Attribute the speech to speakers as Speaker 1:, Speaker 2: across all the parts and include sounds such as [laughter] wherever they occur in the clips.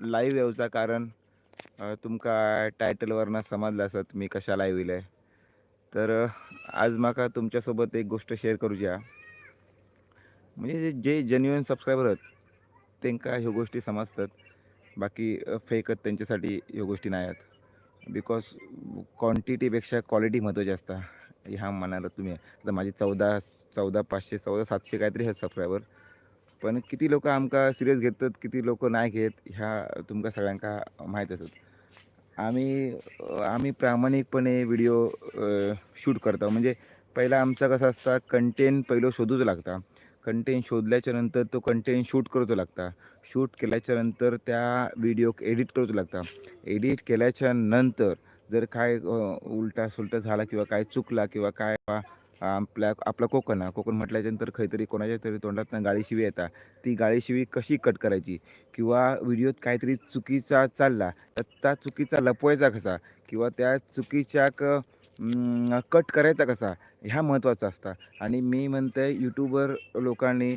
Speaker 1: Live येवचा कारण अ, तुमका टायटलवरनं समजलं असत मी कशा लाईव्ह येयलंय तर आज म्हाका तुमच्यासोबत एक गोष्ट शेअर करूची हा म्हणजे जे जेन्युअन सबस्क्रायबर आहेत त्यांका ह्यो गोष्टी समजतात. बाकी फेक आहेत त्यांच्यासाठी ह्यो गोष्टी नाही आहेत. बिकॉज क्वांटिटीपेक्षा क्वालिटी महत्त्वाची असता ह्या म्हणाला तुम्ही. आता माझी चौदा चौदा पाचशे चौदा सातशे काहीतरी आहेत सबस्क्रायबर पण किती लोक आमका सिरियस घेतात किती लोक नाही घेत ह्या तुमका सगळ्यांका माहीत असत. आम्ही आम्ही प्रामाणिकपणे व्हिडिओ शूट करतो. म्हणजे पहिला आमचा कसा असता कंटेंट पहिलं शोधूच लागता. कंटेंट शोधल्याच्या नंतर तो कंटेंट शूट करतो लागता. शूट केल्याच्यानंतर त्या व्हिडिओ एडिट करूचो लागता. एडिट केल्याच्यानंतर जर काय उलटा सुलटा झाला किंवा काय चुकला किंवा काय आपल्या आपला कोकण हा कोकण म्हटल्याच्यानंतर खरीतरी कोणाच्या तरी तोंडात गाळीशिवी येता. ती गाळीशिवी कशी कट करायची? किंवा व्हिडिओत काहीतरी चुकीचा चालला तर त्या चुकीचा लपवायचा कसा? किंवा त्या चुकीच्या क कट करायचा कसा? ह्या महत्त्वाचं असतं. आणि मी म्हणते यूट्यूबर लोकांनी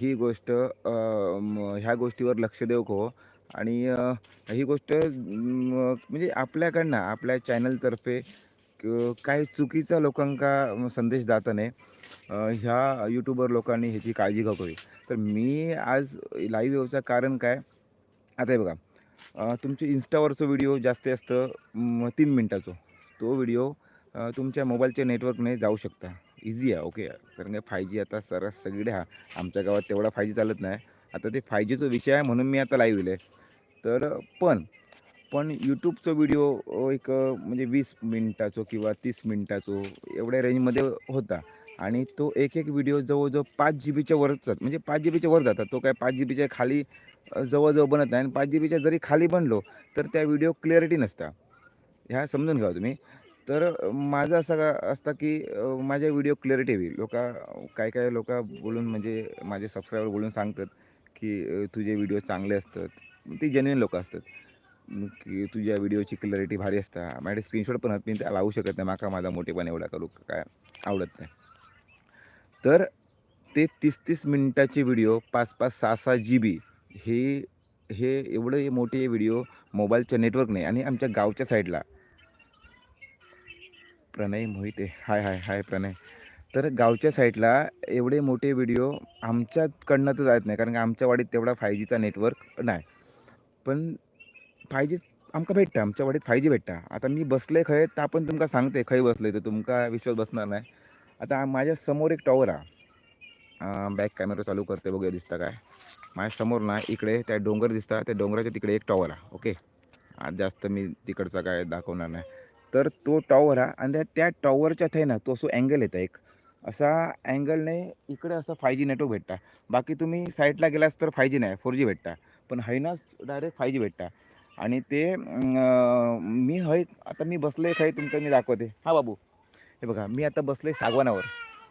Speaker 1: ही गोष्ट ह्या गोष्टीवर लक्ष देऊ हो आणि ही गोष्ट म्हणजे आपल्याकडनं आपल्या चॅनलतर्फे क- काही चुकीचा लोकांका संदेश जाता नाही अ, ह्या यूट्यूबर लोकांनी ह्याची काळजी घ्यावी. तर मी आज लाईव्ह येऊचं कारण काय? आता हे बघा अ, तुमचे इन्स्टावरचं व्हिडिओ जास्तीत जास्त म, तीन मिनटाचो. तो व्हिडिओ अ, तुमच्या मोबाईलच्या नेटवर्कने जाऊ शकता. इझी आहे ओके कारण काय फाय जी आता सरस सगळे हा आमच्या गावात तेवढा फाय जी चालत नाही. आता ते फाय जीचा विषय आहे म्हणून मी आता लाईव्ह आहे तर पण पण यूट्यूबचं व्हिडिओ एक म्हणजे वीस मिनटाचो किंवा तीस मिनटाचो एवढ्या रेंजमध्ये होता. आणि तो एक एक व्हिडिओ जवळजवळ पाच जी बीच्या वर जात. म्हणजे पाच जी बीच्या वर जातात. तो काय पाच जी बीच्या खाली जवळजवळ बनत नाही. आणि पाच जी बीच्या जरी खाली बनलो तर त्या व्हिडिओ क्लिअरिटी नसता. ह्या समजून घ्या हो तुम्ही. तर माझं असं का असतं की माझ्या व्हिडिओ क्लिअरिटी हवी. लोक काय काय लोक बोलून म्हणजे माझे सबस्क्रायबर बोलून सांगतात की तुझे व्हिडिओ चांगले असतात. ती जेन्युइन लोक असतात. तुझ्या व्हिडिओची क्लॅरिटी भारी असता माझ्या स्क्रीनशॉट पण मी त्या लावू शकत नाही माका माझा मोठेपण एवढा करू काय आवडत नाही. तर ते तीस तीस मिनटाचे व्हिडिओ पाच पाच सहा सहा जी बी हे हे एवढे मोठे व्हिडिओ मोबाईलच्या नेटवर्क नाही आणि आमच्या गावच्या साईडला प्रणय मोहिते. हाय हाय हाय प्रणय. तर गावच्या साईडला एवढे मोठे व्हिडिओ आमच्याकडनं तर जात नाही कारण आमच्या वाडीत तेवढा फाय जीचा नेटवर्क नाही. पण फाय जी आमकां भेटता आमच्या वाडीत फाय जी भेटता. आता मी बसले खंय तर आपण तुमका सांगते खंय बसले तर तुमका विश्वास बसणार नाही. आता माझ्यासमोर एक टॉवर हा बॅक कॅमेरा चालू करते बघूया दिसता काय. माझ्यासमोर ना इकडे त्या डोंगर दिसता त्या डोंगराच्या तिकडे एक टॉवर हा ओके. आज जास्त मी तिकडचा काय दाखवणार नाही. तर तो टॉवर हा आणि त्या- त्या टॉवरच्या थे ना तो असो अँगल येतं एक. असा अँगलने इकडे असं फाय जी नेटवर्क भेटता. बाकी तुम्ही साईडला गेलास तर फाय जी नाही फोर जी भेटता. पण हैनाच डायरेक्ट फाय जी भेटता. आणि ते मी हय आता मी बसले खय तुमचं मी दाखवते. हा बाबू. हे बघा मी आता बसले सागवानावर.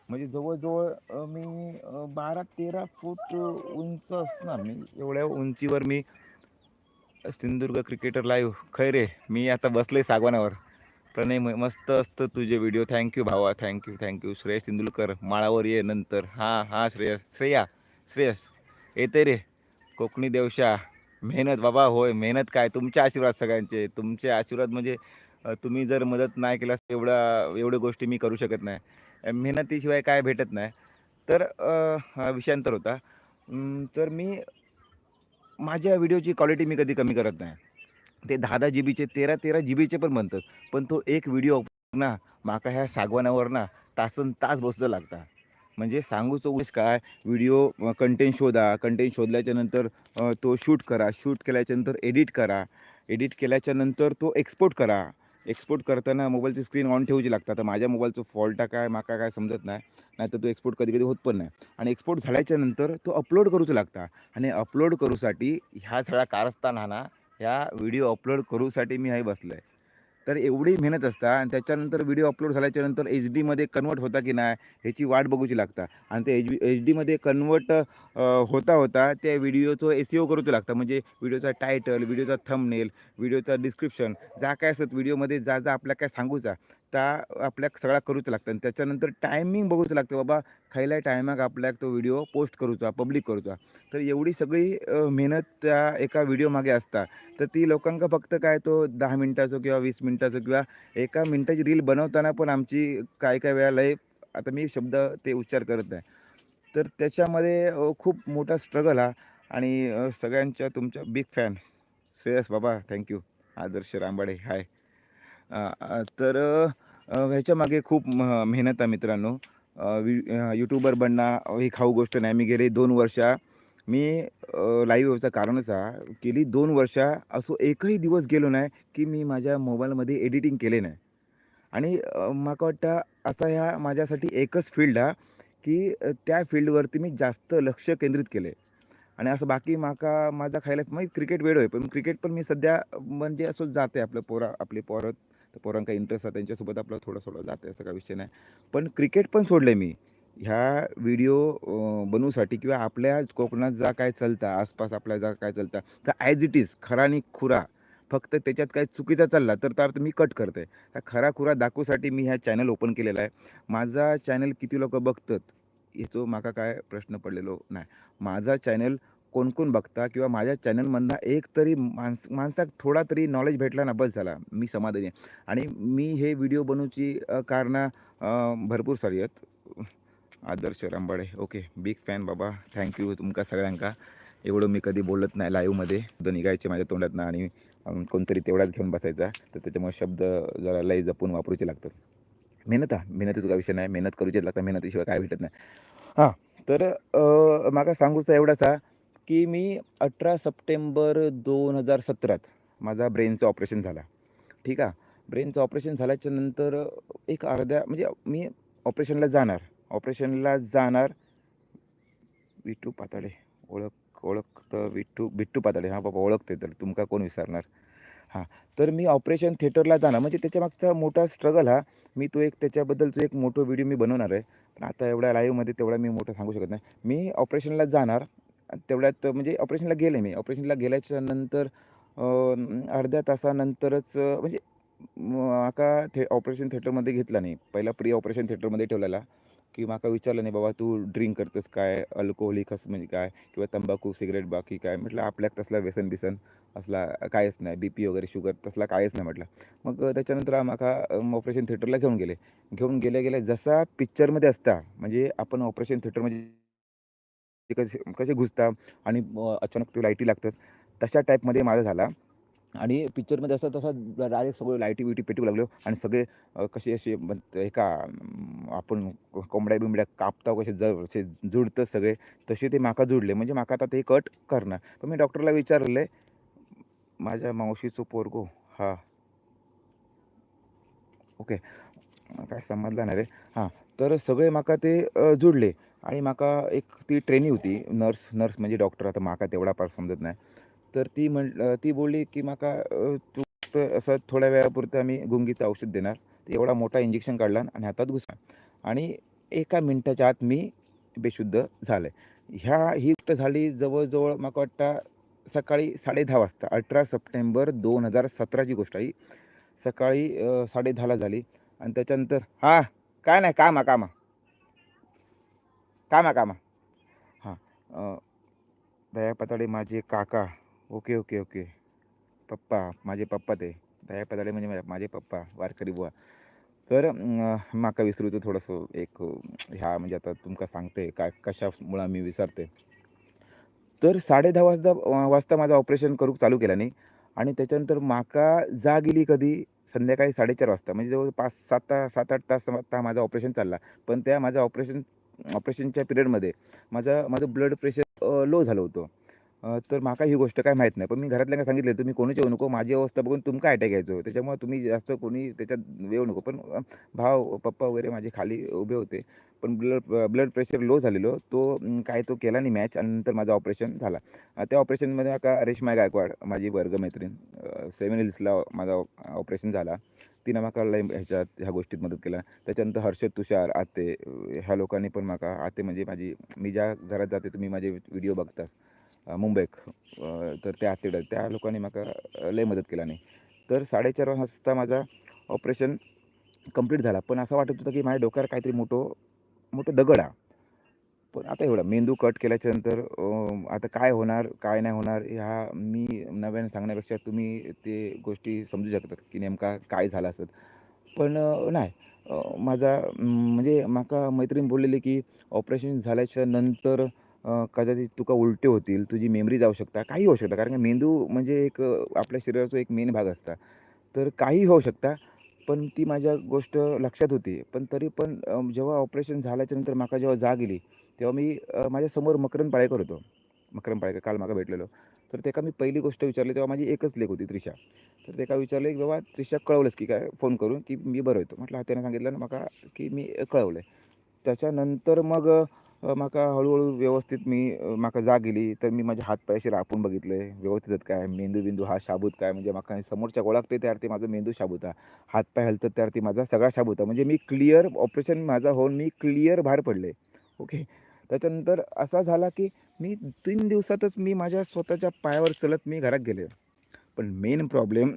Speaker 1: म्हणजे जवळजवळ मी बारा तेरा फूट उंच असणार. मी एवढ्या उंचीवर मी सिंधुदुर्ग क्रिकेटर लाईव्ह खय रे मी आता बसले सागवानावर. प्रणय म- मस्त असतं तुझे व्हिडिओ थँक्यू भावा. Thank you thank you Shreyas Tendulkar माळावर ये नंतर. हां हां श्रेयस. श्रेया श्रेयस. येते रे कोकणी देवशा. मेहनत बाबा होय मेहनत काय? तुमचे आशीर्वाद सगळ्यांचे. तुमचे आशीर्वाद म्हणजे तुम्ही जर मदत नाही केलास एवढा एवढ्या गोष्टी मी करू शकत नाही. मेहनतीशिवाय काय भेटत नाही. तर हा विषयांतर होता. तर मी माझ्या व्हिडिओची क्वालिटी मी कधी कमी करत नाही. ते दहा दहा जी बीचे तेरा तेरा जी बीचे पण म्हणतात पण तो एक व्हिडिओ ना माका ह्या सागवानावर ना तासन तास बसलं लागता. म्हणजे सांगू उद्देश काय? व्हिडिओ कंटेंट शोधा. कंटेंट शोधल्याच्या नंतर तो शूट करा. शूट केल्याच्यानंतर एडिट करा. एडिट केल्याच्यानंतर तो एक्सपोर्ट करा. एक्सपोर्ट करताना मोबाईलची स्क्रीन ऑन ठेवूची लागतं. आता माझ्या मोबाईलचं फॉल्ट काय? माका काय समजत नाही. नाहीतर तो एक्सपोर्ट कधी कधी होत पण नाही. आणि एक्सपोर्ट झाल्याच्यानंतर तो अपलोड करूचा लागता. आणि अपलोड करूसाठी ह्या सगळ्या कारस्थान हा ना ह्या व्हिडिओ अपलोड करूसाठी मी हे बसलो आहे तर एवढी मेहनत असता आणि त्याच्यानंतर व्हिडिओ अपलोड झाल्याच्यानंतर एच डीमध्ये कन्वर्ट होता की नाही ह्याची वाट बघूची लागता. आणि ते एच एच डीमध्ये कन्वर्ट होता होता त्या व्हिडिओचं एस सी ओ करूचं लागतं. म्हणजे व्हिडिओचा टायटल व्हिडिओचा थंबनेल व्हिडिओचा डिस्क्रिप्शन जा काय असत व्हिडिओमध्ये जा जा आपल्या काय सांगूचा. त्या आपल्याक सगळा करूच लागतं आणि त्याच्यानंतर टायमिंग बघूच लागतं बाबा खयल्या टायमाक आपल्याक तो व्हिडिओ पोस्ट करूचा पब्लिक करूचा तर एवढी सगळी मेहनत त्या एका व्हिडिओ मागे असता. तर ती लोकांका फक्त काय तो दहा मिनटाचो किंवा वीस मिनटाचो किंवा एका मिनटाची रील बनवताना पण आमची काय काय वेळा लय आता मी शब्द ते उच्चार करत नाही. तर त्याच्यामध्ये खूप मोठा स्ट्रगल हा आणि सगळ्यांच्या तुमच्या बिग फॅन. श्रेयस बाबा थँक्यू. आदर्श रांबाडे हाय. तर ह्याच्यामागे ह्याच्या मागे खूप म मेहनत आहे मित्रांनो. वि यूट्यूबर बनणं ही खाऊ गोष्ट नाही. मी गेले दोन वर्षा मी लाईव्ह व्हायचं कारणच हा गेली दोन वर्षा असो एकही दिवस गेलो नाही की मी माझ्या मोबाईलमध्ये एडिटिंग केले नाही. आणि मला वाटतं असा ह्या माझ्यासाठी एकच फील्ड हा की त्या फील्डवरती मी जास्त लक्ष केंद्रित केले आणि असं बाकी माका माझा खायला म्हणजे क्रिकेट वेळ होय पण क्रिकेट पण मी सध्या म्हणजे असंच जाते आपलं पोरा आपले पोरं. तर पोरांका इंटरेस्ट आहे त्यांच्यासोबत आपलं थोडं थोडं जाते असं काही विषय नाही. पण क्रिकेट पण सोडलं मी. ह्या व्हिडिओ बनवूसाठी किंवा आपल्या कोकणात जा काय चालतं आसपास आपल्या जा काय चालतं तर ॲज इट इज खरा आणि खुरा. फक्त त्याच्यात काय चुकीचा चालला तर तर मी कट करते हा खरा खुरा दाखवूसाठी मी ह्या चॅनल ओपन केलेला आहे. माझा चॅनल किती लोक बघतात याचो माका काय प्रश्न पडलेलो नाही. माझा चॅनल कोण कोण बघता किंवा माझ्या चॅनलमधला एक तरी माणस माणसाक थोडा तरी नॉलेज भेटला ना बस झाला. मी समाधानी आहे. आणि मी हे व्हिडिओ बनवची कारणं भरपूर सारी आहेत. आदर्श रांबाडे ओके बिग फॅन बाबा. थँक्यू तुमका सगळ्यांका. एवढं मी कधी बोलत नाही लाईव्हमध्ये शब्द निघायचे माझ्या तोंडातनं आणि कोणतरी तेवढाच घेऊन बसायचा. तर त्याच्यामुळे शब्द जरा लय जपून वापरूचे लागतात. मेहनत हा. मेहनतीचा काय विषय नाही. मेहनत करूचीच लागतात. मेहनतीशिवाय काय भेटत नाही. हां. तर अ, माका सांगूचं हा की मी अठरा सप्टेंबर दोन हजार सतरात माझा ब्रेनचं ऑपरेशन झाला. ठीक आहे? ब्रेनचं ऑपरेशन झाल्याच्यानंतर एक अर्ध्या म्हणजे मी ऑपरेशनला जाणार. ऑपरेशनला जाणार. विठू पातळे ओळख ओळख तर विठू बिट्टू पातळे हां बाबा ओळखते तर तुमका कोण विसरणार? हां तर मी ऑपरेशन थिएटरला जाणार. म्हणजे त्याच्यामागचा मोठा स्ट्रगल हा मी तो एक त्याच्याबद्दल तो एक मोठा व्हिडिओ मी बनवणार आहे. पण आता एवढ्या लाईव्हमध्ये तेवढा मी मोठं सांगू शकत नाही. मी ऑपरेशनला जाणार. तेवढ्यात म्हणजे ऑपरेशनला गेले मी. ऑपरेशनला गेल्याच्यानंतर अर्ध्या तासानंतरच म्हणजे माका थे ऑपरेशन थिएटरमध्ये घेतला नाही. पहिला प्री ऑपरेशन थिएटरमध्ये ठेवलेला. की माका विचारलं नाही बाबा तू ड्रिंक करतेस काय? अल्कोहोलिक असं म्हणजे काय? किंवा तंबाखू सिगरेट बाकी काय? म्हटलं आपल्याक तसला व्यसन बिसन असला कायच नाही. बी पी वगैरे शुगर तसला कायच नाही म्हटलं. मग त्याच्यानंतर माका ऑपरेशन थिएटरला घेऊन गेले. घेऊन गेल्या गेल्या जसा पिक्चरमध्ये असता म्हणजे आपण ऑपरेशन थिएटरमध्ये कसे कसे घुसता आणि अचानक ते लाईटी लागतात तशा टाईपमध्ये माझा झाला. आणि पिक्चरमध्ये असं तसं डायरेक्ट सगळं लाईटी बिटी पेटू लागलो आणि सगळे कसे असे हे का आपण कोंबड्या बिंबड्या कापता कसे ज असे जुडतात सगळे तसे ते माका जुडले. म्हणजे माका आता ते कट करणार. पण मी डॉक्टरला विचारले माझ्या मावशीचं पोरगो हा. ओके. काय समजलं नाही रे? हां. तर सगळे माका ते जुडले. आणि माका एक ती ट्रेनी होती नर्स नर्स म्हणजे डॉक्टर आता माका तेवढा फार समजत नाही. तर ती म्हण ती बोलली की माका तू असं थोड्या वेळापुरतं आम्ही गुंगीचं औषध देणार. एवढा मोठा इंजेक्शन काढला आणि हातात घुसला. आणि एका मिनटाच्या आत मी बेशुद्ध झालं. ह्या ही गोष्ट झाली जवळजवळ माका वाटतं सकाळी साडेदहा वाजता. अठरा सप्टेंबर दोन हजार सतराची गोष्ट आहे. सकाळी साडेदहाला झाली. आणि त्याच्यानंतर हां काय नाही कामा कामा. कामा कामा. हां दया पताळे माझे काका. Okay okay okay. पप्पा माझे पप्पा ते. दया पताळे म्हणजे माझे- माझे पप्पा वारकरी बुवा. तर माका म्हाका विसरूचं थोडंसं एक ह्या म्हणजे आता तुमका सांगते काय कशामुळं मी विसरते. तर साडे दहा वाजता वाजता माझं ऑपरेशन करूक चालू केलं नाही आणि त्याच्यानंतर माका जा गेली कधी? संध्याकाळी साडेचार वाजता. म्हणजे जवळ पाच सात सात आठ तास माझा ऑपरेशन चालला. पण त्या माझ्या ऑपरेशन ऑपरेशनच्या पिरियडमध्ये माझं माझं ब्लड प्रेशर लो झालं होतं. तर माका ही गोष्ट काय माहीत नाही. पण मी घरातल्यांना सांगितलं तुम्ही कोणीच येऊ नको. माझी अवस्था बघून तुमका अटॅक यायचो त्याच्यामुळे तुम्ही जास्त कोणी त्याच्यात येऊ नको. पण भाव पप्पा वगैरे माझे खाली उभे होते. पण ब्लड ब्लड प्रेशर लो झालेलो. तो काय तो केला नाही मॅच आणि नंतर माझं ऑपरेशन झाला. त्या ऑपरेशनमध्ये का रेश्मा गायकवाड माझी वर्गमैत्रीण सेवन हिल्सला माझा ऑपरेशन झाला. तिनं माका लय ह्याच्यात ह्या गोष्टीत मदत केला. त्याच्यानंतर हर्षद तुषार आते ह्या लोकांनी पण माका आते म्हणजे माझी मी ज्या घरात जाते तुम्ही माझे व्हिडिओ बघतास मुंबईक तर त्या आतेड त्या लोकांनी माका लय मदत केला नाही तर साडेचार वाजता माझा ऑपरेशन कंप्लीट झाला. पण असं वाटत होतं की माझ्या डोक्यावर काहीतरी मोठं मोठं दगड आहे. पण आता एवढं मेंदू कट केल्याच्यानंतर अं, आता काय होणार काय नाही होणार ह्या मी नव्याने सांगण्यापेक्षा तुम्ही ते गोष्टी समजू शकतात की नेमका काय झालं असत पण अं, नाही अं, माझा अं, म्हणजे माका मैत्रीण बोललेली की ऑपरेशन झाल्याच्यानंतर अं, कदाचित तुका उलटे होतील तुझी मेमरी जाऊ शकता काही होऊ शकता. कारण की मेंदू म्हणजे एक अं, आपल्या शरीराचा एक मेन भाग असता. तर काही होऊ शकता पण ती माझ्या गोष्ट लक्षात होती. पण तरी पण जेव्हा ऑपरेशन झाल्याच्यानंतर माका जेव्हा जाग येली तेव्हा मी माझ्यासमोर मकरंद पाळेकर होतो. मकरंद पाळेकर काल माका भेटलेलो. तर त्याका मी पहिली गोष्ट विचारली तेव्हा माझी एकच लेख होती त्रिशा. तर त्याका विचारले की बाबा त्रिशा कळवलंच की काय? फोन करून की मी बरं होतो. म्हटलं हा त्याने सांगितलं ना माका की मी कळवलं आहे त्याच्यानंतर मग माका हळूहळू व्यवस्थित मी माका जाग येली तर मी माझे हातपाय असे रापून बघितले. व्यवस्थित काय? मेंदू बिंदू हा शाबूत काय? म्हणजे माका समोरच्या ओळखते त्यावर ते माझं मेंदू शाबूत आहे हातपाय हलतात त्यावर ते माझा सगळा शाबूत आहे म्हणजे मी क्लिअर ऑपरेशन माझा होऊन मी क्लिअर बाहेर पडले. ओके? त्याच्यानंतर असा झाला की मी तीन दिवसातच मी माझ्या स्वतःच्या पायावर चलत मी घरात गेले. पण मेन प्रॉब्लेम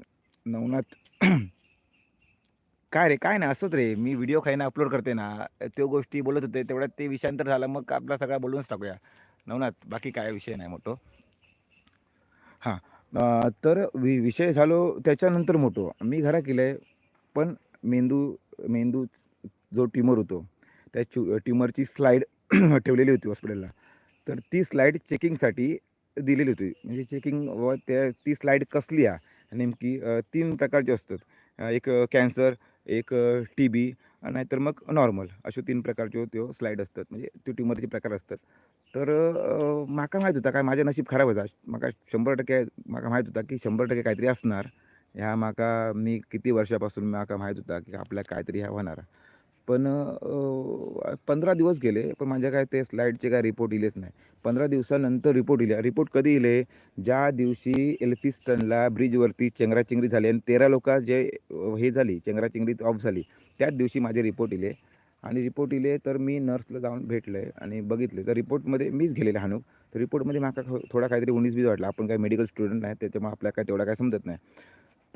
Speaker 1: नवनाथ काय रे? काय नाही असंच रे. मी व्हिडिओ काही ना अपलोड करते ना त्यो गोष्टी बोलत होते तेवढ्यात ते विषयांतर झाला मग आपला सगळा बोलूनच टाकूया. नवनाथ बाकी काय विषय नाही मोठो. हां अं, तर वि विषय झालो त्याच्यानंतर मोठो. मी घरा केलं आहे पण मेंदू मेंदू जो ट्युमर होतो त्या चु ट्युमरची स्लाईड [clears throat] ठेवलेली होती हॉस्पिटलला. तर ती स्लाईड चेकिंगसाठी दिलेली होती. म्हणजे चेकिंग व त्या ती स्लाईड कसली आहे नेमकी तीन प्रकारची असतात. एक कॅन्सर एक टी बी नाहीतर मग नॉर्मल असे तीन प्रकारचे त्यो हो, स्लाईड असतात. म्हणजे त्यो ट्युमरचे प्रकार असतात. तर म्हाका माका माहीत होता काय? माझं नशीब खराब होता. माका शंभर टक्के माका माहीत होता की शंभर टक्के काहीतरी असणार. ह्या माका मी किती वर्षापासून माका माहीत होता की आपल्या काहीतरी ह्या होणार. पण पंधरा दिवस गेले पण माझ्या काय ते स्लाईडचे काय रिपोर्ट इलेच नाही. पंधरा दिवसानंतर रिपोर्ट इले. रिपोर्ट कधी इले? ज्या दिवशी एल्फिस्टनला ब्रिजवरती चेंगराचेंगरी झाली आणि तेरा लोक जे हे झाली चेंगराचेंगरी ऑफ झाली त्याच दिवशी माझे रिपोर्ट इले. आणि रिपोर्ट इले तर मी नर्सला जाऊन भेटले आणि बघितले. तर रिपोर्टमध्ये मीच गेलेले हानूक तर रिपोर्टमध्ये माका थोडा काहीतरी उणीस बीज वाटला. आपण काय मेडिकल स्टुडंट नाही त्याच्यामुळे आपल्याला काय तेवढा काय समजत नाही.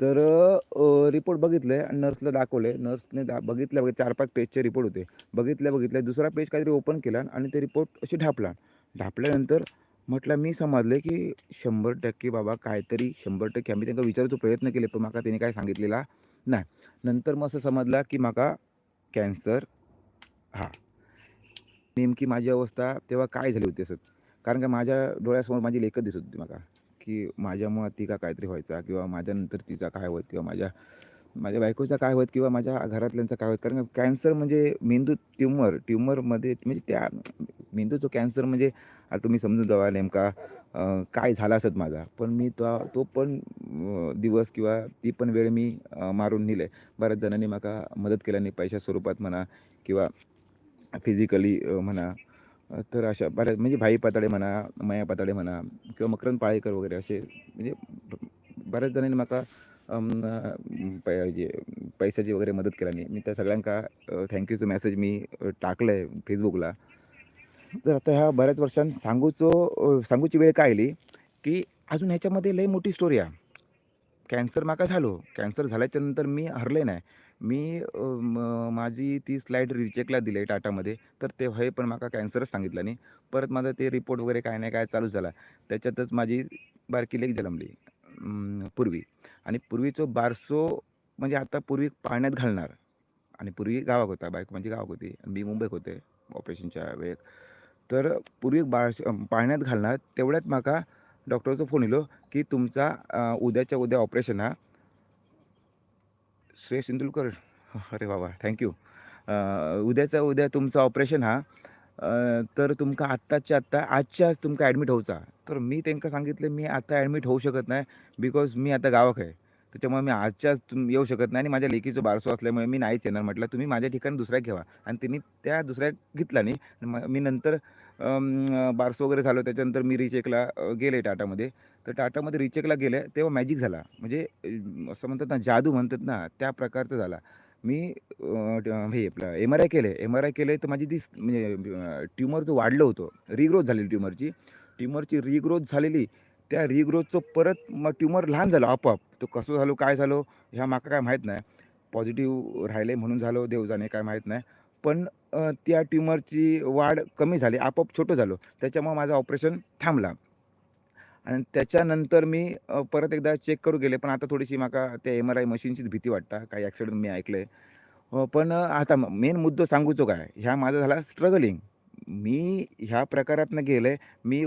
Speaker 1: तर रिपोर्ट बघितले आणि नर्सला दाखवले नर्सने दा बघितल्या बघित चार पाच पेजचे रिपोर्ट होते. बघितल्या बघितल्या दुसरा पेज काहीतरी ओपन केला आणि ते रिपोर्ट अशी ढापला. ढापल्यानंतर म्हटलं मी समजले की शंभर टक्के बाबा काहीतरी शंभर टक्के आम्ही त्यांना विचारायचो प्रयत्न केले पण माका त्याने काय सांगितलेला नाही. नंतर मग असं समजला की माका कॅन्सर हा. नेमकी माझी अवस्था तेव्हा काय झाली होती असं. कारण का माझ्या डोळ्यासमोर माझी लेखत दिसत होती माका. की माझ्यामुळं ती काहीतरी व्हायचा किंवा माझ्यानंतर तिचा काय होत किंवा माझ्या माझ्या बायकोचा काय होत किंवा माझ्या घरातल्यांचा काय होत? कारण कॅन्सर म्हणजे मेंदू ट्युमर ट्युमरमध्ये म्हणजे त्या मेंदूचं कॅन्सर म्हणजे आता तुम्ही समजून जावा नेमका काय झाला असत माझा. पण मी तो तो पण दिवस किंवा ती पण वेळ मी मारून नेले बऱ्याच जणांनी माका मदत केल्याने पैशा स्वरूपात म्हणा किंवा फिजिकली म्हणा तर अशा बऱ्याच म्हणजे भाई पाताळे म्हणा माया पाताळे म्हणा किंवा मकरंद पाळेकर वगैरे असे म्हणजे बऱ्याच जणांनी माका जे पैशाची वगैरे मदत केल्याने मी त्या सगळ्यांका थँक्यूचं मेसेज मी टाकलं आहे फेसबुकला. तर आता ह्या बऱ्याच वर्षांनी सांगूचो सांगूची वेळ काय आली की अजून ह्याच्यामध्ये लई मोठी स्टोरी आहे. कॅन्सर माका झालो. कॅन्सर झाल्याच्यानंतर मी हरले नाही. मी माझी ती स्लाईड रिचेकला दिली टाटामध्ये तर ते हे पण मला कॅन्सरच सांगितलं नाही. परत माझा ते रिपोर्ट वगैरे काय नाही काय चालू झाला. त्याच्यातच माझी बारकी लेक जन्मली पूर्वी. आणि पूर्वीचं बारसो म्हणजे आता पूर्वी पाण्यात घालणार. आणि पूर्वी गावात होता बायको म्हणजे गावात होती. आणि मी मुंबईत होते ऑपरेशनच्या वेळेत. तर पूर्वी बारस पाळण्यात पाण्यात घालणार तेवढ्यात माका डॉक्टरचा फोन येलो की तुमचा उद्याच्या उद्या ऑपरेशन हा सुरेश तेंडुलकर अरे बाबा थँक्यू उद्याचा उद्या तुमचं ऑपरेशन हा. तर तुमका आत्ताच्या आत्ता आजच्या आज तुमका ॲडमिट होऊचा. तर मी त्यांना सांगितलं मी आता ॲडमिट होऊ शकत नाही बिकॉज मी आता गावाक आहे. त्याच्यामुळे मी आजच्याच तुम येऊ शकत नाही आणि माझ्या लेकीचं बारसो असल्यामुळे मी नाहीच येणार म्हटलं. तुम्ही माझ्या ठिकाणी दुसऱ्या घ्यावा आणि त्यांनी त्या दुसऱ्या घेतला नाही. मी नंतर बारसो वगैरे झालं त्याच्यानंतर मी रिचेकला गेले टाटामध्ये. तर टाटामध्ये रिचेकला गेले तेव्हा मॅजिक झाला. म्हणजे असं म्हणतात ना जादू म्हणतात ना त्या प्रकारचं झाला. मी हे आपलं एम आर आय केलं. एम आर आय केलं तर माझी ती म्हणजे ट्युमर जो वाढलं होतं. रिग्रोथ झालेली ट्युमरची. ट्युमरची रिग्रोथ झालेली. त्या रिग्रोथचं परत मग ट्युमर लहान झालं आपोआप. तो कसं झालो काय झालो ह्या माका काय माहीत नाही. पॉझिटिव्ह राहिले म्हणून झालो देव जाणे काय माहीत नाही. पण त्या ट्युमरची वाढ कमी झाली आपोआप छोटं झालो. त्याच्यामुळे माझं ऑपरेशन थांबला. आणि त्याच्यानंतर मी परत एकदा चेक करू गेले पण आता थोडीशी माका त्या एम आर आय मशीनचीच भीती वाटता. काही ॲक्सिडेंट मी ऐकलं आहे पण आता मेन मुद्दो सांगूचो काय? ह्या माझा झाला स्ट्रगलिंग मी ह्या प्रकारातनं गेले मी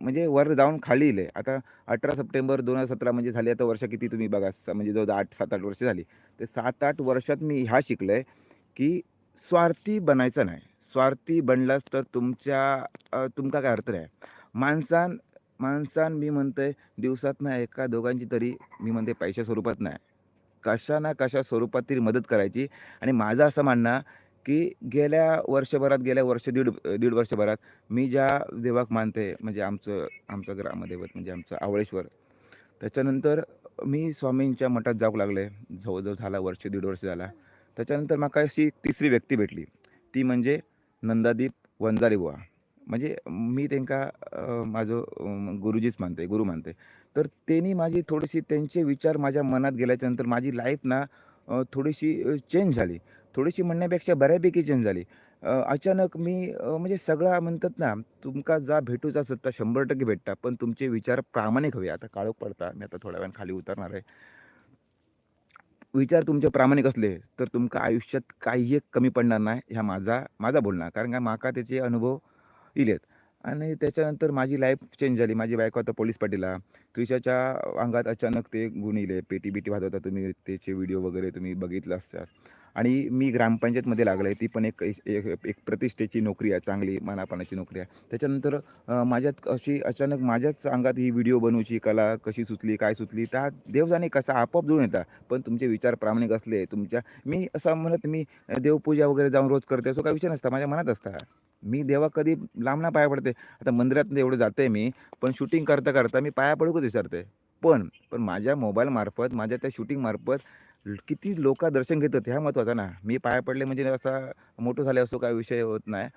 Speaker 1: म्हणजे वर जाऊन खाली येले आता अठरा सप्टेंबर दोन हजार सतरा म्हणजे झाली आता वर्ष किती तुम्ही बघा म्हणजे जवळ आठ सात आठ वर्ष झाली. तर सात आठ वर्षात मी ह्या शिकलं आहे की स्वार्थी बनायचं नाही. स्वार्थी बनलास तर तुमच्या तुमका काय अर्थ नाही. माणसान माणसान मी म्हणतोय दिवसात ना एका दोघांची तरी मी म्हणते पैशा स्वरूपात नाही. कशा ना कशा स्वरूपात तरी मदत करायची. आणि माझं असं म्हणणं की गेल्या वर्षभरात गेल्या वर्ष दीड दीड वर्षभरात मी ज्या देवाक मानते म्हणजे आमचं आमचं ग्रामदैवत म्हणजे आमचं आवळेश्वर त्याच्यानंतर मी स्वामींच्या मठात जाऊक लागले जवळजवळ झाला वर्ष दीड वर्ष झाला. त्याच्यानंतर म्हाका अशी तिसरी व्यक्ती भेटली. ती म्हणजे नंदादीप वंजारी बुवा म्हणजे मी त्यांका माझं माझो गुरुजीच मानते गुरु मानते तर त्यांनी माझी थोडीशी त्यांचे विचार माझ्या मनात गेल्याच्यानंतर माझी लाईफ ना थोडीशी चेंज झाली. थोडीशी म्हणण्यापेक्षा बऱ्यापैकी चेंज झाली. अचानक मी म्हणजे सगळा म्हणतात ना तुमका जा भेटूचा सत्ता शंभर टक्के भेटता पण तुमचे विचार प्रामाणिक हवे. आता काळोख पडता मी आता थोड्या वेळान खाली उतरणार आहे. विचार तुमचे प्रामाणिक असले तर तुमका आयुष्यात काही एक कमी पडणार नाही ह्या माझा माझा बोलणं कारण का माका त्याचे अनुभव इलेत. आणि त्याच्यानंतर माझी लाईफ चेंज झाली. माझी बायको आता पोलीस पाटीला त्रिशाच्या अंगात अचानक ते गुण इले. पेटी बिटी वाजवता तुम्ही त्याचे व्हिडिओ वगैरे तुम्ही बघितलं असतात. आणि मी ग्रामपंचायतमध्ये लागलं आहे. ती पण एक एक एक प्रतिष्ठेची नोकरी आहे चांगली मानापानाची नोकरी आहे. त्याच्यानंतर माझ्यात अशी अचानक माझ्याच अंगात ही व्हिडिओ बनवूची कला कशी सुचली काय सुचली त्या देवजाने कसा आपोआप जुळून येतात पण तुमचे विचार प्रामाणिक असले तुमच्या मी असं म्हणत मी देवपूजा वगैरे जाऊन रोज करते असं काही विषय नसता माझ्या मनात असता. मी देवा कधी लांब ना पाया पडते. आता मंदिरात एवढं जाते मी पण शूटिंग करता करता मी पाया पडूकच विचारते पण पण माझ्या मोबाईलमार्फत माझ्या त्या शूटिंगमार्फत किती लोक दर्शन घेतात ह्या महत्त्वाचं ना. मी पाया पडले म्हणजे असा मोठं झाले असो काय विषय होत नाही.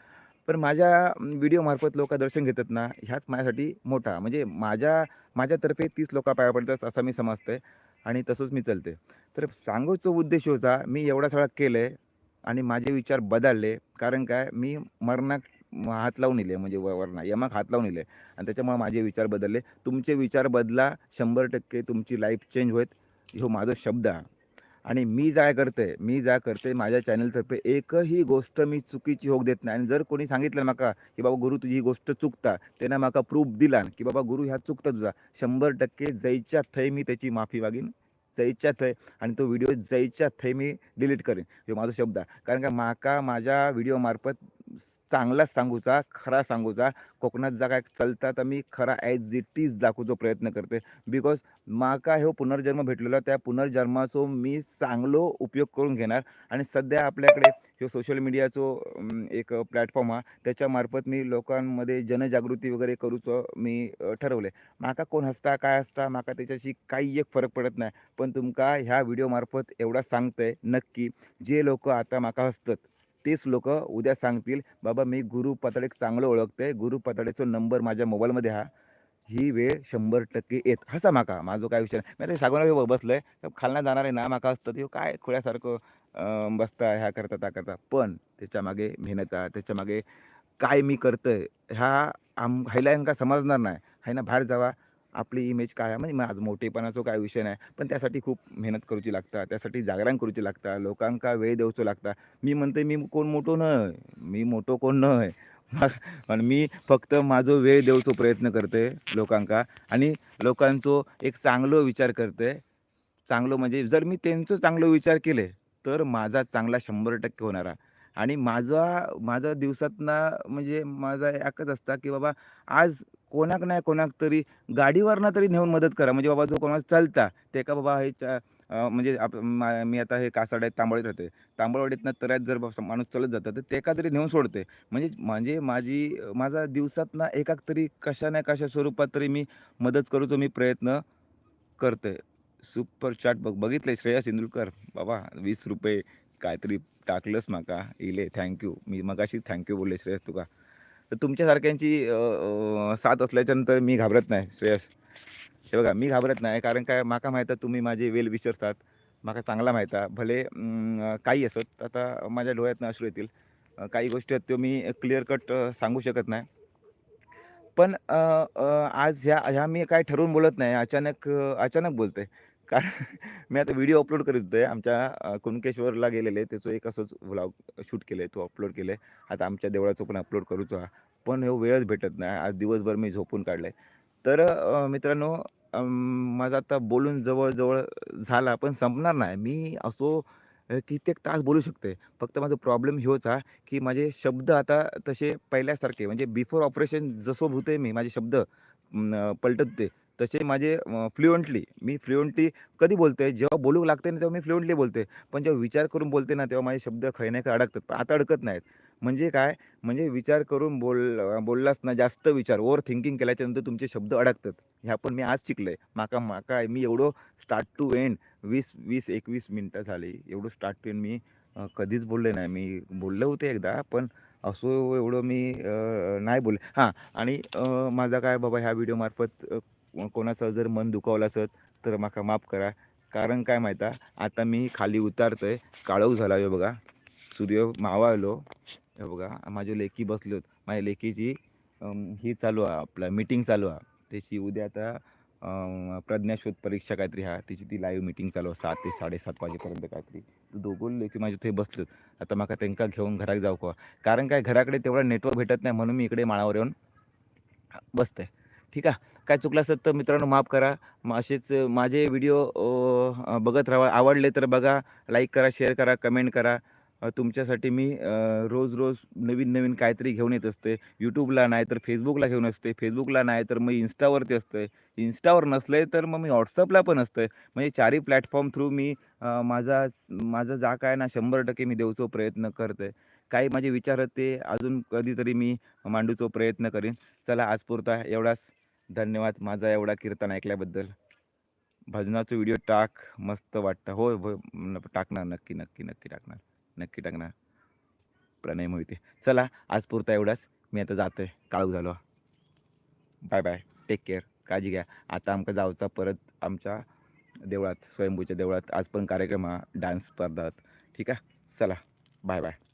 Speaker 1: पण माझ्या व्हिडिओमार्फत लोक दर्शन घेतात ना ह्याच माझ्यासाठी मोठा. म्हणजे माझ्या माझ्यातर्फे तीस लोक पाया पडतात असं मी समजते आणि तसंच मी चालते तर सांगूचो उद्देश होता मी एवढा सगळा केलं आहे आणि माझे विचार बदलले. कारण काय मी मरणाक हात लावून इले म्हणजे व- वरना यमाक हात लावून इले आणि त्याच्यामुळे माझे विचार बदलले. तुमचे विचार बदला शंभर टक्के तुमची लाईफ चेंज होत ह्यो माझा शब्द आहे आणि मी जाय करते मी जा करते माझ्या चॅनलतर्फे एकही गोष्ट मी चुकीची होक देत नाही. आणि जर कोणी सांगितलं म्हाका की बाबा गुरु तुझी ही गोष्ट चुकता त्यांना म्हाका प्रूफ दिला की बाबा गुरु ह्या चुकता तुझा. शंभर टक्के जैच्या थंय मी त्याची माफी मागीन. जैच्या थंय आणि तो व्हिडिओ जैच्या थंय मी डिलीट करेन. हे माझा शब्द आहे. कारण का म्हाका माझ्या व्हिडिओमार्फत चांगलाच सांगूचा खरा सांगूचा. कोकणात जा काय चलता तर मी खरा ॲज इट इज दाखवूचो प्रयत्न करते. बिकॉज माका ह्यो पुनर्जन्म भेटलेलो त्या पुनर्जन्माचो मी चांगलो उपयोग करून घेणार. आणि सध्या आपल्याकडे ह्यो सोशल मिडियाचो एक प्लॅटफॉर्म हा त्याच्यामार्फत मी लोकांमध्ये जनजागृती वगैरे करूचो मी ठरवले माका कोण हसता काय असता म्हाका त्याच्याशी काही एक फरक पडत नाही. पण तुमका ह्या व्हिडिओमार्फत एवढा सांगतंय नक्की. जे लोक आता म्हाका हसतात तेच लोक उद्या सांगतील बाबा मी गुरु पातळेक चांगलं ओळखते गुरु पातळेचं नंबर माझ्या मोबाईलमध्ये हा. ही वेळ शंभर टक्के येत. हसा माका माझं काय विषय नाही. मी ते सांगून बसलोय खालना जाणार आहे ना माका असतं ते काय खोळ्यासारखं बसता ह्या करता त्या करता. पण त्याच्यामागे मेहनत आहे त्याच्यामागे काय मी करतं ह्या आम हायला यांका समजणार नाही. हायना बाहेर जावा आपली इमेज काय आहे? म्हणजे आज मोठेपणाचा काय विषय नाही. पण त्यासाठी खूप मेहनत करूची लागता. त्यासाठी जागरण करूची लागता. लोकांका वेळ देऊचो लागता. मी म्हणते मी कोण मोठो नय. मी मोठो कोण नय. [laughs] पण मी फक्त माझो वेळ देऊचो प्रयत्न करते लोकांका. आणि लोकांचो एक चांगलो विचार करते. चांगलं म्हणजे जर मी त्यांचं चांगलं विचार केले तर माझा चांगला शंभर टक्के होणारा. आणि माझा माझा दिवसातना म्हणजे माझा एकच असता की बाबा आज कोणाक नाही कोणाक तरी गाडीवरनं तरी नेऊन मदत करा. म्हणजे बाबा जो कोणाला चालता ते का बाबा हे चा- म्हणजे आप मा- मी आता हे कासाड्यात तांबळीत राहते तांबळवाडीतनं तऱ्यात जर माणूस चालत जातं तर ते का तरी नेऊन सोडते म्हणजे म्हणजे माझी माझा दिवसातनं एकाक तरी कशा ना कशा स्वरूपात तरी मी मदत करूचो मी प्रयत्न करते सुपर चॅट बघ बघितले श्रेया सिंधुलकर बाबा वीस रुपये काहीतरी टाकलंच माका इले थँक्यू. मी मगाशी थँक्यू बोलले श्रेयस तुका. तर तुमच्यासारख्यांची साथ असल्याच्यानंतर मी घाबरत नाही श्रेयस. हे बघा मी घाबरत नाही कारण काय माका माहीत तुम्ही माझे वेल विसरतात माका चांगला माहीत भले काही असत आता माझ्या डोळ्यातनं अश्रू येतील. काही गोष्टी आहेत त्यो मी क्लिअर कट सांगू शकत नाही. पण आज ह्या ह्या मी काय ठरवून बोलत नाही अचानक अचानक बोलतो आहे कारण [laughs] मी आता व्हिडिओ अपलोड करीत होते. आमच्या कुणकेश्वरला गेलेले. त्याचं एक असंच व्लॉग शूट केलं आहे तो अपलोड केलं आहे आता आमच्या देवळाचं पण अपलोड करूचो हा. पण हे वेळच भेटत नाही. आज दिवसभर मी झोपून काढलं आहे तर मित्रांनो माझं आता बोलून जवळजवळ झाला पण संपणार नाही. मी असो कित्येक तास बोलू शकते फक्त माझा प्रॉब्लेम ह्योच हा की माझे शब्द आता तसे पहिल्यासारखे म्हणजे बिफोर ऑपरेशन जसं होते मी माझे शब्द पलटत होते तसे माझे फ्लुएंटली मी फ्लुएंटली कधी बोलते जेव्हा बोलू लागते ना तेव्हा मी फ्लुएंटली बोलते पण जेव्हा विचार करून बोलते ना तेव्हा माझे शब्द खै नाही काही अडकतात. पण आता अडकत नाहीत. म्हणजे काय? म्हणजे विचार करून बोल बोललास ना जास्त विचार ओव्हर थिंकिंग केल्याच्यानंतर तुमचे शब्द अडकतात. ह्या पण मी आज शिकलो आहे माका माका मी एवढं स्टार्ट टू एंड वीस वीस एकवीस मिनटं झाली. एवढं स्टार्ट टू एंड मी कधीच बोलले नाही. मी बोलले होते एकदा पण असं एवढं मी नाही बोलले. हां आणि माझा काय बाबा ह्या व्हिडिओमार्फत कोणाचं जर मन दुखावलं असत तर माका माफ करा. कारण काय माहीत आहे आता मी खाली उतारतोय. काळोख झाला हे बघा. सूर्य मावाळलो हे बघा माझ्या लेकी बसलोत माझ्या लेकीची ही चालू आहे आपलं मीटिंग चालू आहे. त्याची उद्या आता प्रज्ञाशोध परीक्षा काहीतरी हा त्याची ती लाईव्ह मीटिंग चालू आहे सात ते साडेसात वाजेपर्यंत काहीतरी. दोघं लेकी माझे ते बसलोत आता माका त्यांना घेऊन घरात जाऊ का? कारण काय घराकडे तेवढं नेटवर्क भेटत नाही म्हणून मी इकडे माळावर येऊन बसतंय. ठीक आहे? काय चुकलं असत तर मित्रांनो माफ करा. मग असेच माझे व्हिडिओ बघत राहा. आवडले तर बघा लाईक करा शेअर करा कमेंट करा. तुमच्यासाठी मी रोज रोज नवीन नवीन काहीतरी घेऊन येत असते. यूट्यूबला नाही तर फेसबुकला घेऊन असते. फेसबुकला नाही तर मग इन्स्टावरती असते. इन्स्टावर नसले तर मग मी व्हॉट्सअपला पण असतं. म्हणजे चारही प्लॅटफॉर्म थ्रू मी माझा माझा जा काय ना शंभर टक्के मी देऊचो प्रयत्न करते. काही माझे विचार ते अजून कधीतरी मी मांडूचो प्रयत्न करीन. चला आज पुरता एवढाच. धन्यवाद माझा एवढा कीर्तन ऐकल्याबद्दल. भजनाचा व्हिडिओ टाक मस्त वाटतं. होय होय टाकणार नक्की नक्की नक्की टाकणार. नक्की टाकणार. प्रणय मोहिते. चला आज पुरता एवढाच. मी आता जातो आहे काळू झालो. Bye bye. टेक केअर काळजी घ्या. आता आमका जाऊचा परत आमच्या देवळात स्वयंभूच्या देवळात आज पण कार्यक्रम हा डान्स स्पर्धात ठीक आहे? चला. Bye bye.